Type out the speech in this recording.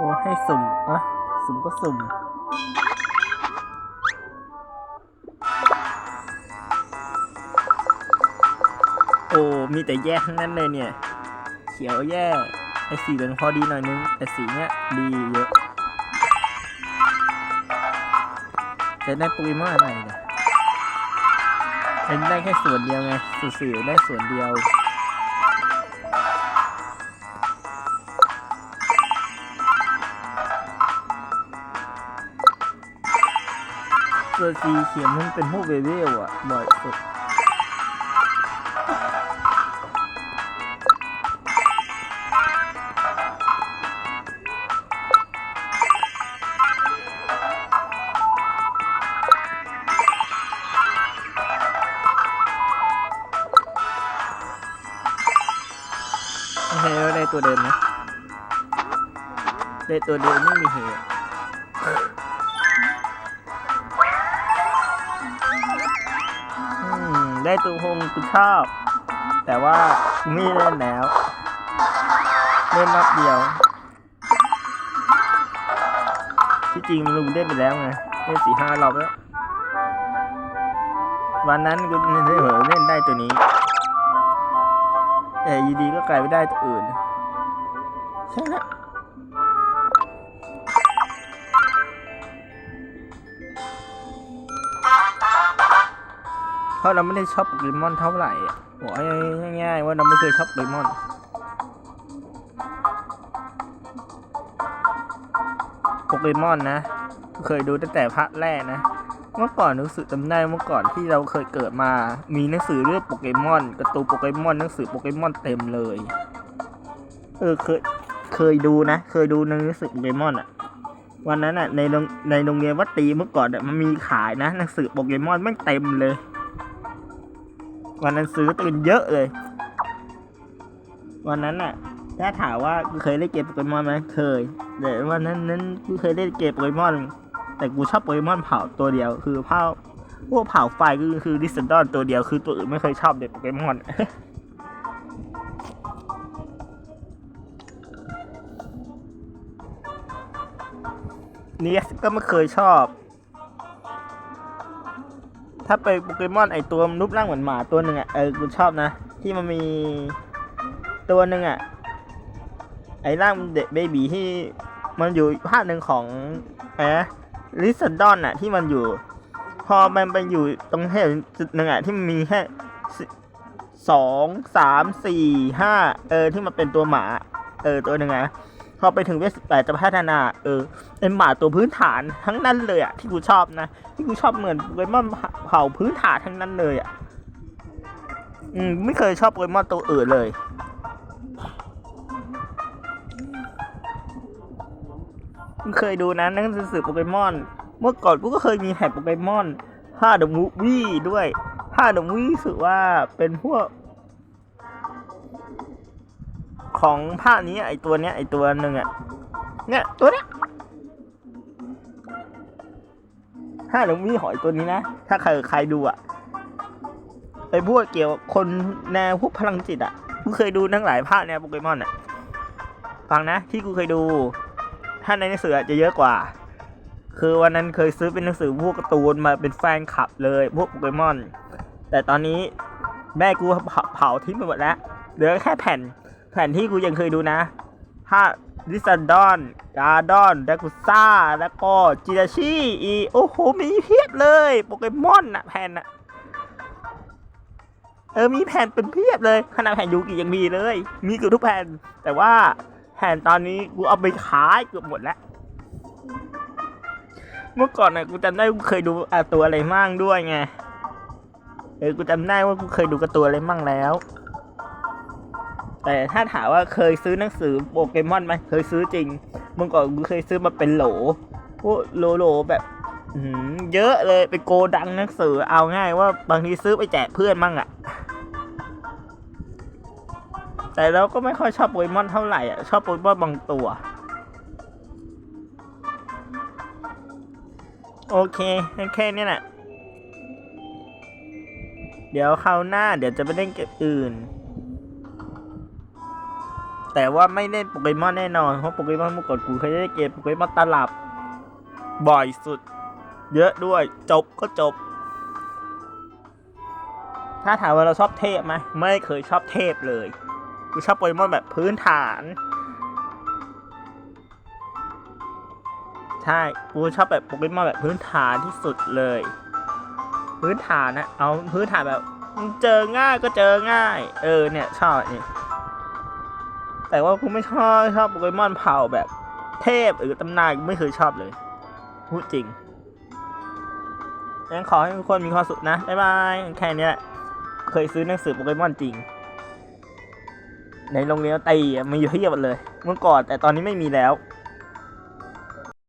โอ้ให้สุ่มอะสุ่มก็สุ่มโอ้มีแต่แย่ทั้งนั้นเลยเนี่ย เขียวแย่ไอสีเหลืองพอดีหน่อยนึงแต่สีเนี้ยดีเยอะแต่ได้ปเกมอนอะไรเนี่ยเป็นได้แค่ส่วนเดียวไงสื่อๆได้ส่วนเดียว ส่วนสีเขียวมันเป็นพวกเวเวลอะบ่อยสุดโอเคก็ได้ตัวเดิมนะได้ตัวเดิมไม่มีเหตุ ได้ตัวโฮงกูชอบ แต่ว่าไม่เล่นแล้ว เล่นรอบเดียว ที่จริงลุงเล่นไปแล้วไงเล่นสี่ห้ารอบแล้ว วันนั้นกูเล่นเหอเล่นได้ตัวนี้ แต่ยีดีก็กลายไปได้ตัวอื่นใช่ละ เพราะเราไม่ได้ชอบโปเกมอนเท่าไหร่อะบอกให้ง่ายๆว่าเราไม่เคยชอบโปเกมอนโปเกมอนนะ เคยดูตั้งแต่ภาคแรกนะ เมื่อก่อนรู้สึกจำได้เมื่อก่อนที่เราเคยเกิดมา มีหนังสือเรื่องโปเกมอนกร์ตูโปเกมอนหนังสือโปเกมอนเต็มเลย เออเคยเคยดูนะ เคยดูหนังสือโปเกมอนอะวันนั้นอะในโรงในโรงเรียนวัดตีเมื่อก่อนอะมันมีขายนะหนังสือโปเกมอนแม่งเต็มเลย วันนั้นซื้อตื่นเยอะเลย วันนั้นอะถ้าถามว่ากูเคยเล่นเกมโปเกมอนไหมเคยแต่วันนั้นนั้นกูเคยเล่นเกมโปเกมอน แต่กูชอบโปเกมอนเผาตัวเดียว คือเผาพวกเผาไฟก็คือดิสซนดอนตัวเดียวคือตัวอื่นไม่เคยชอบเด็กโปเกมอนเนี่ยก็ไม่เคยชอบ ถ้าไปโปเกมอนไอตัวรูปร่างเหมือนหมาตัวหนึ่งอะเออกูชอบนะ ที่มันมีตัวหนึ่งอะไอร่างเด็กเบบีที่มันอยู่ภาคหนึ่งของแอลิซันดอนอะที่มันอยู่ พอมันไปอยู่ตรงแค่จุดหนึ่งอะที่มันมีแค่สิสองสามสี่ห้าเออที่มันเป็นตัวหมา เออตัวหนึ่งอะ พอไปถึงเวสแปดจะพัฒนา เออเป็นหมาตัวพื้นฐานทั้งนั้นเลยอะที่กูชอบนะ ที่กูชอบเหมือนโปเกมอนเผ่าพื้นฐานทั้งนั้นเลยอะอืมไม่เคยชอบโปเกมอนตัวอื่นเลยกูเคยดูนะหนังสือโปเกมอน เมื่อก่อนกูก็เคยมีแผ่โปเกมอนภาเดอะมูวี่ด้วยภาเดอะมูวี่รู้สึกว่าเป็นพวก ของภาคนี้ไอตัวเนี้ยไอตัวหนึ่งอะเนี่ยตัวเนี้ยภาคเดอะมูฟวี่หอยตัวนี้นะ ถ้าใครใครดูอะไอพวกเกี่ยวกับคนแนวพวกพลังจิตอะกูเคยดูทั้งหลายภาคแนวโปเกมอนอะฟังนะที่กูเคยดู ถ้าในหนังสืออาจจะเยอะกว่า คือวันนั้นเคยซื้อเป็นหนังสือพวกการ์ตูนมาเป็นแฟนคลับเลยพวกโปเกมอน แต่ตอนนี้แม่กูเผาทิ้งไปหมดแล้วเหลือแค่แผ่น แผ่นที่กูยังเคยดูนะถ้าดิซันดอนการ์ดอนดกุซ่า แล้วก็จิราชิอีโอ้โห มีเพียบเลย โปเกมอนอะแผ่นอะเออ มีแผ่นเป็นเพียบเลยขนาดแผ่นยูกิยังมีเลย มีเกือบทุกแผ่น แต่ว่าแผ่นตอนนี้กูเอาไปขายเกือบหมดแล้ว เมื่อก่อนน่ะกูจำได้กูเคยดูอะตัวอะไรมั่งด้วยไง เออ กูจำได้ว่ากูเคยดูกร์ตูนอะไรมั่งแล้ว แต่ถ้าถามว่าเคยซื้อหนังสือโปเกมอนไหมเคยซื้อจริงเมื่อก่อนกูเคยซื้อมาเป็นโหลพวกโหลโหลแบบเยอะเลยไปโกดังหนังสือเอาง่ายว่าบางทีซื้อไปแจกเพื่อนมั่งอะแต่เราก็ไม่ค่อยชอบโปเกมอนเท่าไหร่อะชอบโปเกมอนบางตัว โอเคแค่นี้แหละเดี๋ยวคราวหน้าเดี๋ยวจะไปเล่นเกมอื่น แต่ว่าไม่เล่นโปเกมอนแน่นอนเพราะโปเกมอนเมื่อก่อนกูเคยเล่นเกมโปเกมอนตลับ บ่อยสุด เยอะด้วยจบก็จบ ถ้าถามว่าเราชอบเทพไหมไม่เคยชอบเทพเลยกูชอบโปเกมอนแบบพื้นฐานใช่กูชอบแบบโปเกมอนแบบพื้นฐานที่สุดเลย พื้นฐานนะเอาพื้นฐานแบบเจอง่ายก็เจอง่าย เออเนี่ยชอบเนี่ย แต่ว่ากูไม่ชอบชอบโปเกมอนเผ่าแบบเทพหรือตำนานกูไม่เคยชอบเลยพูดจริงงั้นขอให้ทุกคนมีความสุขนะ บ๊ายบาย แค่เนี้ยเคยซื้อหนังสือโปเกมอนจริง ในโรงเรียนตีอะมีอยู่ที่หมดเลย เมื่อก่อนแต่ตอนนี้ไม่มีแล้ว